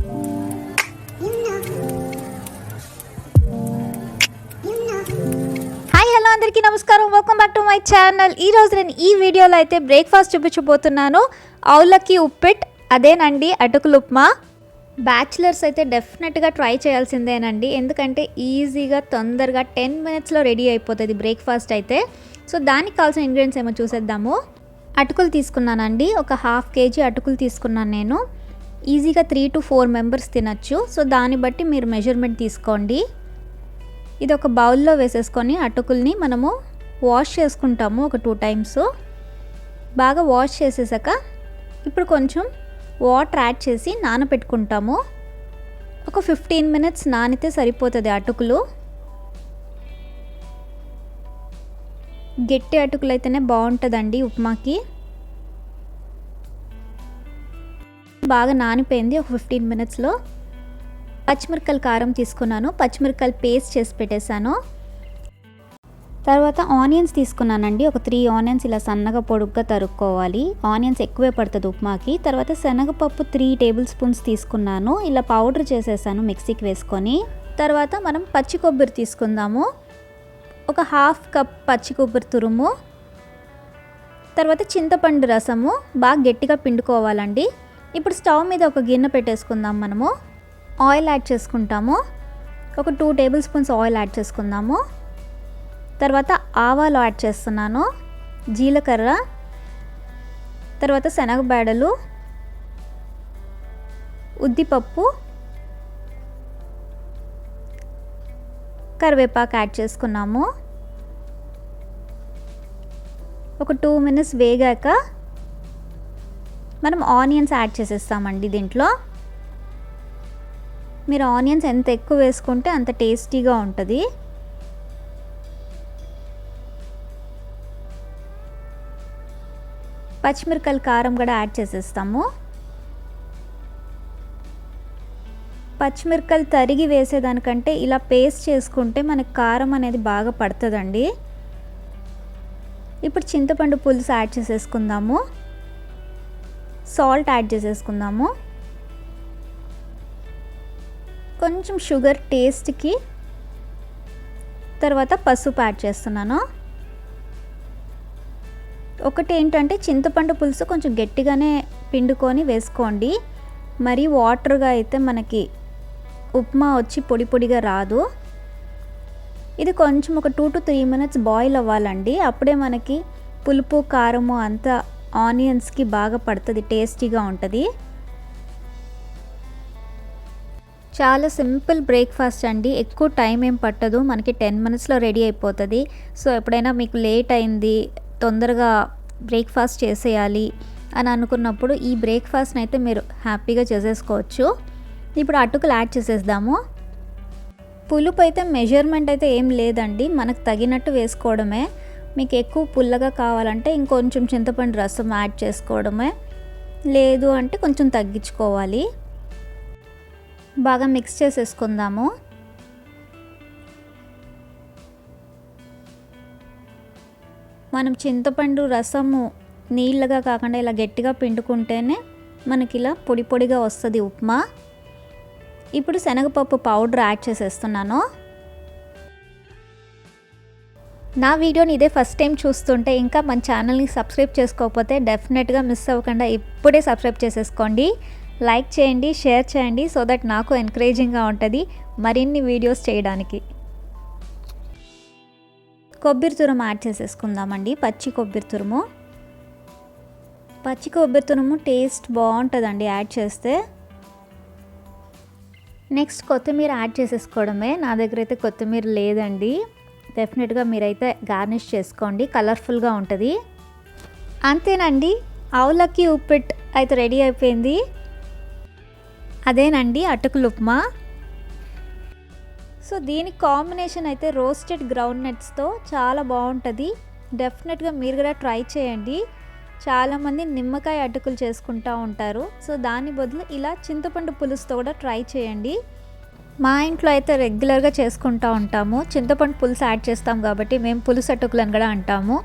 Hi hello అందరికీ నమస్కారం. Welcome back to my channel ఈ రోజు నేను ఈ వీడియోలో అయితే బ్రేక్ఫాస్ట్ చూపించబోతున్నాను. ఆవులకి ఉప్పెట్ అదేనండి అటుకులు ఉప్మా. బ్యాచిలర్స్ అయితే డెఫినెట్గా ట్రై చేయాల్సిందేనండి. ఎందుకంటే ఈజీగా తొందరగా టెన్ మినిట్స్లో రెడీ అయిపోతుంది బ్రేక్ఫాస్ట్ అయితే. సో దానికి కావాల్సిన ఇంగ్రీడియంట్స్ ఏమో చూసేద్దాము. అటుకులు తీసుకున్నానండి. ఒక హాఫ్ కేజీ అటుకులు తీసుకున్నాను నేను. ఈజీగా త్రీ టు ఫోర్ మెంబర్స్ తినచ్చు. సో దాన్ని బట్టి మీరు మెజర్మెంట్ తీసుకోండి. ఇది ఒక బౌల్లో వేసేసుకొని అటుకుల్ని మనము వాష్ చేసుకుంటాము ఒక టూ టైమ్స్. బాగా వాష్ చేసేసాక ఇప్పుడు కొంచెం వాటర్ యాడ్ చేసి నానబెట్టుకుంటాము ఒక ఫిఫ్టీన్ మినిట్స్ నానితే సరిపోతుంది అటుకులు. గట్టి అటుకులు అయితేనే బాగుంటుందండి ఉప్మాకి. బాగా నానిపోయింది. ఒక ఫిఫ్టీన్ మినిట్స్లో పచ్చిమిరపకాయల కారం తీసుకున్నాను. పచ్చిమిరపకాయలు పేస్ట్ చేసి పెట్టేశాను. తర్వాత ఆనియన్స్ తీసుకున్నానండి. ఒక త్రీ ఆనియన్స్ ఇలా సన్నగా పొడుగ్గా తరుక్కోవాలి. ఆనియన్స్ ఎక్కువే పడుతుంది ఉప్మాకి. తర్వాత శనగపప్పు త్రీ టేబుల్ స్పూన్స్ తీసుకున్నాను. ఇలా పౌడర్ చేసేసాను మిక్సీకి వేసుకొని. తర్వాత మనం పచ్చి కొబ్బరి తీసుకుందాము. ఒక హాఫ్ కప్ పచ్చి కొబ్బరి తురుము. తర్వాత చింతపండు రసము. బాగా గట్టిగా పిండుకోవాలండి. ఇప్పుడు స్టవ్ మీద ఒక గిన్నె పెట్టేసుకుందాం మనము. ఆయిల్ యాడ్ చేసుకుంటాము. ఒక two tablespoons oil add చేసుకుందాము. తర్వాత ఆవాలు యాడ్ చేస్తున్నాను. జీలకర్ర. తర్వాత శనగబేడలు ఉద్దిపప్పు. కరివేపాకు యాడ్ చేసుకున్నాము. ఒక టూ మినిట్స్ వేగాక మనం ఆనియన్స్ యాడ్ చేసేస్తామండి దీంట్లో. మీరు ఆనియన్స్ ఎంత ఎక్కువ వేసుకుంటే అంత టేస్టీగా ఉంటుంది. పచ్చిమిరకాయల కారం కూడా యాడ్ చేసేస్తాము. పచ్చిమిరకాయలు తరిగి వేసేదానికంటే ఇలా పేస్ట్ చేసుకుంటే మనకి కారం అనేది బాగా పడుతుందండి. ఇప్పుడు చింతపండు పులుసు యాడ్ చేసేసుకుందాము. సాల్ట్ యాడ్ చేసేసుకుందాము. కొంచెం షుగర్ టేస్ట్కి తర్వాత పసుపు యాడ్ చేస్తున్నాను. ఒకటి ఏంటంటే చింతపండు పులుసు కొంచెం గట్టిగానే పిండుకొని వేసుకోండి. మరి వాటర్గా అయితే మనకి ఉప్మా వచ్చి పొడి పొడిగా రాదు. ఇది కొంచెం ఒక two to three minutes boil అవ్వాలండి. అప్పుడే మనకి పులుపు కారము అంతా ఆనియన్స్కి బాగా పడుతుంది టేస్టీగా ఉంటుంది. చాలా సింపుల్ బ్రేక్ఫాస్ట్ అండి. ఎక్కువ టైం ఏం పట్టదు. మనకి టెన్ మినిట్స్లో రెడీ అయిపోతుంది. సో ఎప్పుడైనా మీకు లేట్ అయింది తొందరగా బ్రేక్ఫాస్ట్ చేసేయాలి అని అనుకున్నప్పుడు ఈ బ్రేక్ఫాస్ట్ని అయితే మీరు హ్యాపీగా చేసేసుకోవచ్చు. ఇప్పుడు అటుకులు యాడ్ చేసేద్దాము. పులుపు అయితే మెజర్మెంట్ అయితే ఏం లేదండి. మనకు తగినట్టు వేసుకోవడమే. మీకు ఎక్కువ పుల్లగా కావాలంటే ఇంకొంచెం చింతపండు రసం యాడ్ చేసుకోవడమే. లేదు అంటే కొంచెం తగ్గించుకోవాలి. బాగా మిక్స్ చేసేసుకుందాము. మనం చింతపండు రసము నీళ్ళగా కాకుండా ఇలా గట్టిగా పిండుకుంటేనే మనకి ఇలా పొడి పొడిగా వస్తుంది ఉప్మా. ఇప్పుడు శనగపప్పు పౌడర్ యాడ్ చేసేస్తున్నాను. నా వీడియోని ఇదే ఫస్ట్ టైం చూస్తుంటే ఇంకా మన ఛానల్ని సబ్స్క్రైబ్ చేసుకోకపోతే డెఫినెట్గా మిస్ అవ్వకుండా ఇప్పుడే సబ్స్క్రైబ్ చేసేసుకోండి. లైక్ చేయండి షేర్ చేయండి సో దట్ నాకు ఎంకరేజింగ్గా ఉంటుంది మరిన్ని వీడియోస్ చేయడానికి. కొబ్బరి తురుము యాడ్ చేసేసుకుందామండి పచ్చి కొబ్బరి తురుము. పచ్చి కొబ్బరి తురుము టేస్ట్ బాగుంటుందండి యాడ్ చేస్తే. నెక్స్ట్ కొత్తిమీర యాడ్ చేసేసుకోవడమే నా దగ్గర అయితే కొత్తిమీర లేదండి. డెఫినెట్గా మీరైతే గార్నిష్ చేసుకోండి కలర్ఫుల్గా ఉంటుంది. అంతేనండి ఆవులకి ఉప్పిట్ అయితే రెడీ అయిపోయింది. అదేనండి అటుకులు ఉప్మా. సో దీని కాంబినేషన్ అయితే రోస్టెడ్ గ్రౌండ్ నట్స్తో చాలా బాగుంటుంది. డెఫినెట్గా మీరు కూడా ట్రై చేయండి. చాలామంది నిమ్మకాయ అటుకులు చేసుకుంటూ ఉంటారు. సో దాని బదులు ఇలా చింతపండు పులుసుతో కూడా ట్రై చేయండి. మా ఇంట్లో అయితే రెగ్యులర్గా చేసుకుంటూ ఉంటాము. చింతపండు పులుసు యాడ్ చేస్తాం కాబట్టి మేము పులుసు అటుకులు అని కూడా అంటాము.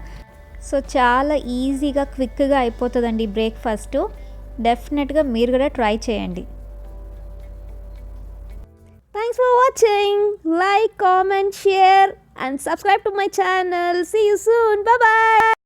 సో చాలా ఈజీగా క్విక్గా అయిపోతుందండి బ్రేక్ఫాస్ట్ డెఫినెట్గా మీరు కూడా ట్రై చేయండి. Thanks for watching like comment share and subscribe to my channel see you soon bye